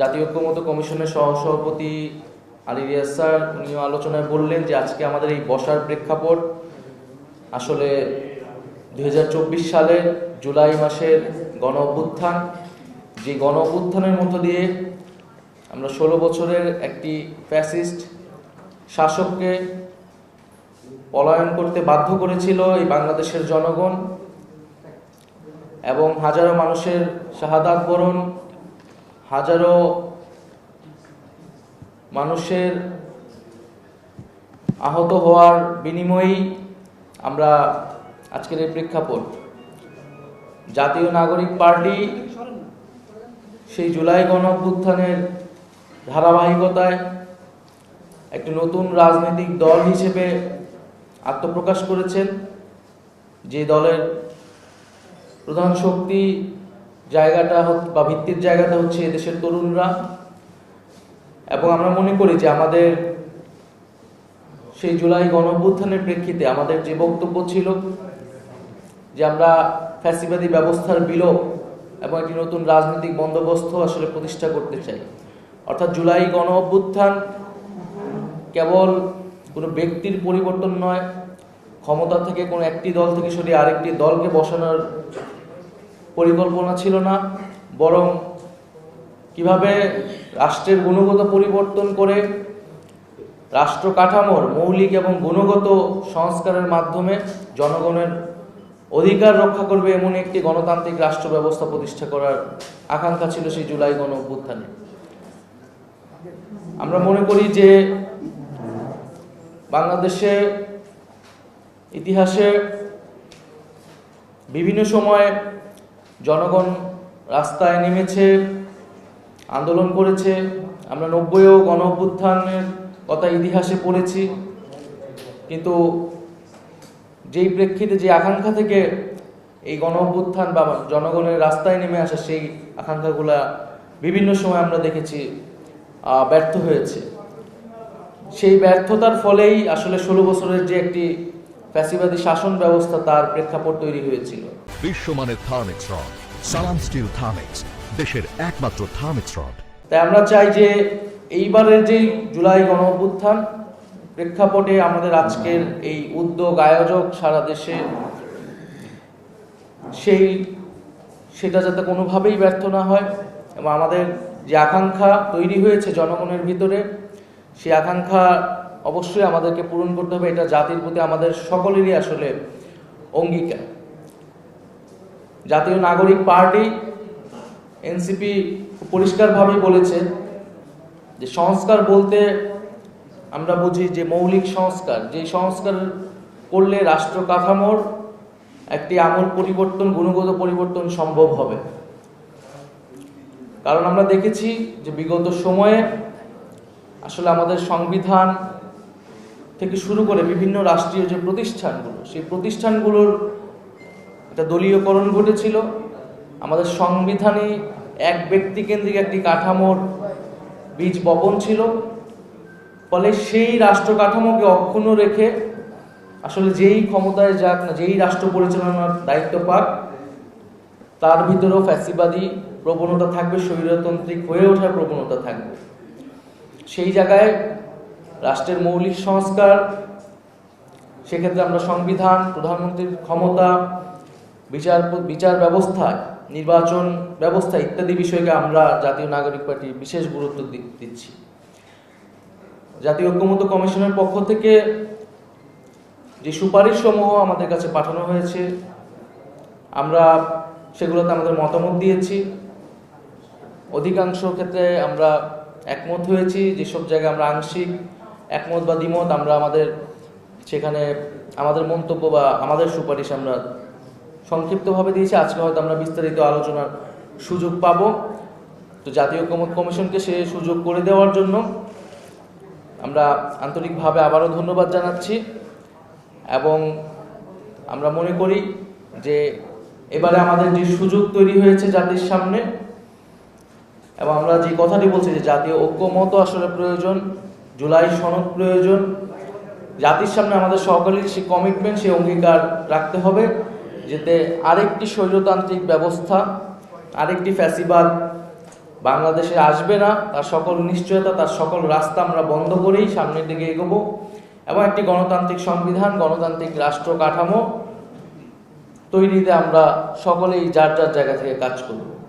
জাতীয় ঐক্যমত কমিশনের সহসভাপতি আলী রিয়াজ স্যার, উনিও আলোচনায় বললেন যে আজকে আমাদের এই বসার প্রেক্ষাপট আসলে দু হাজার চব্বিশ সালের জুলাই মাসের গণ অভ্যুত্থান। যে গণ অভ্যুত্থানের মধ্য দিয়ে আমরা ষোলো বছরের একটি ফ্যাসিস্ট শাসককে পলায়ন করতে বাধ্য করেছিল এই বাংলাদেশের জনগণ এবং হাজারো মানুষের শাহাদাত বরণ হাজারো মানুষের আহত হওয়ার বিনিময়েই আমরা আজকের এই প্রেক্ষাপট। জাতীয় নাগরিক পার্টি সেই জুলাই গণ অভ্যুত্থানের ধারাবাহিকতায় একটি নতুন রাজনৈতিক দল হিসেবে আত্মপ্রকাশ করেছেন। যে দলের প্রধান শক্তি জায়গাটা বা ভিত্তির জায়গাটা হচ্ছে এদেশের তরুণরা। এবং আমরা মনে করি যে আমাদের সেই জুলাই গণ অভ্যুত্থানের প্রেক্ষিতে আমাদের যে বক্তব্য ছিল যে আমরা ফ্যাসিবাদী ব্যবস্থার বিলোপ এবং একটি নতুন রাজনৈতিক বন্দোবস্ত আসলে প্রতিষ্ঠা করতে চাই। অর্থাৎ জুলাই গণ অভ্যুত্থান কেবল কোনো ব্যক্তির পরিবর্তন নয়, ক্ষমতা থেকে কোনো একটি দল থেকে সরিয়ে আরেকটি দলকে বসানোর পরিকল্পনা ছিল না, বরং কীভাবে রাষ্ট্রের গুণগত পরিবর্তন করে রাষ্ট্র কাঠামোর মৌলিক এবং গুণগত সংস্কারের মাধ্যমে জনগণের অধিকার রক্ষা করবে এমন একটি গণতান্ত্রিক রাষ্ট্র ব্যবস্থা প্রতিষ্ঠা করার আকাঙ্ক্ষা ছিল সেই জুলাই গণ অভ্যুত্থানে আমরা মনে করি যে বাংলাদেশে ইতিহাসে বিভিন্ন সময় জনগণ রাস্তায় নেমেছে, আন্দোলন করেছে, আমরা নব্বইও গণ অভ্যুত্থানের কথা ইতিহাসে পড়েছি। কিন্তু যেই প্রেক্ষিতে যে আকাঙ্ক্ষা থেকে এই গণ অভ্যুত্থান বা জনগণের রাস্তায় নেমে আসা সেই আকাঙ্ক্ষাগুলা বিভিন্ন সময় আমরা দেখেছি ব্যর্থ হয়েছে। সেই ব্যর্থতার ফলেই আসলে ষোলো বছরের যে একটি ফ্যাসিবাদী শাসন ব্যবস্থা তার প্রেক্ষাপট তৈরি হয়েছিল। বিশ্বমানের Thermex rod Salam steel Thermex দেশের একমাত্র থার্মিক্স রড। তাই আমরা চাই যে এইবারের যে জুলাই গণ অভ্যুত্থান প্রেক্ষাপটে আমাদের আজকের এই উদ্যোগ আয়োজক সারা দেশে সেই সেটা যাতে কোনোভাবেই ব্যর্থ না হয় এবং আমাদের যে আকাঙ্ক্ষা তৈরি হয়েছে জনগণের ভিতরে সেই আকাঙ্ক্ষা অবশ্যই আমাদেরকে পূরণ করতে হবে, এটা জাতির প্রতি আমাদের সকলেরই আসলে অঙ্গীকার। জাতীয় নাগরিক পার্টি, এনসিপি পরিষ্কারভাবে বলেছে যে সংস্কার বলতে আমরা বুঝি যে মৌলিক সংস্কার, যে সংস্কার করলে রাষ্ট্র কাঠামোর একটি আমূল পরিবর্তন, গুণগত পরিবর্তন সম্ভব হবে। কারণ আমরা দেখেছি যে বিগত সময়ে আসলে আমাদের সংবিধান থেকে শুরু করে বিভিন্ন রাষ্ট্রীয় যে প্রতিষ্ঠানগুলো, সেই প্রতিষ্ঠানগুলোর একটা দলীয়করণ ঘটেছিল। আমাদের সংবিধানে এক ব্যক্তিকেন্দ্রিক একটি কাঠামোর বীজ বপন ছিল। ফলে সেই রাষ্ট্র কাঠামোকে অক্ষুণ্ণ রেখে আসলে যেই ক্ষমতায় যাক না, যেই রাষ্ট্র পরিচালনার দায়িত্ব পাক, তার ভিতরেও ফ্যাসিবাদী প্রবণতা থাকবে, স্বৈরতান্ত্রিক হয়ে ওঠার প্রবণতা থাকবে। সেই জায়গায় রাষ্ট্রের মৌলিক সংস্কার, সেক্ষেত্রে আমরা সংবিধান, প্রধানমন্ত্রীর ক্ষমতা, বিচার বিচার ব্যবস্থা নির্বাচন ব্যবস্থা ইত্যাদি বিষয়কে আমরা জাতীয় নাগরিক পার্টি বিশেষ গুরুত্ব দিচ্ছি। জাতীয় ঐক্যমত্য কমিশনের পক্ষ থেকে যে সুপারিশ সমূহ আমাদের কাছে পাঠানো হয়েছে, আমরা সেগুলোতে আমাদের মতামত দিয়েছি। অধিকাংশ ক্ষেত্রে আমরা একমত হয়েছি, যেসব জায়গায় আমরা আংশিক একমত বা দ্বিমত, আমরা আমাদের সেখানে আমাদের মন্তব্য বা আমাদের সুপারিশ আমরা সংক্ষিপ্তভাবে দিয়েছি। আজকে হয়তো আমরা বিস্তারিত আলোচনার সুযোগ পাব। তো জাতীয় ঐক্যমত কমিশনকে সে সুযোগ করে দেওয়ার জন্য আমরা আন্তরিকভাবে আবারও ধন্যবাদ জানাচ্ছি এবং আমরা মনে করি যে এবারে আমাদের যে সুযোগ তৈরি হয়েছে জাতির সামনে এবং আমরা যে কথাটি বলছি যে জাতীয় ঐক্যমত আসলে প্রয়োজন জুলাই সনদ প্রয়োজন। জাতির সামনে আমাদের সকলের সেই কমিটমেন্ট সেই অঙ্গীকার রাখতে হবে, যাতে আরেকটি স্বৈরতান্ত্রিক ব্যবস্থা, আরেকটি ফ্যাসিবাদ বাংলাদেশে আসবে না। তার সকল নিশ্চয়তা, তার সকল রাস্তা আমরা বন্ধ করেই সামনের দিকে এগোবো। এবং একটি গণতান্ত্রিক সংবিধান, গণতান্ত্রিক রাষ্ট্র কাঠামো তৈরিতে আমরা সকলেই যার যার জায়গা থেকে কাজ করব।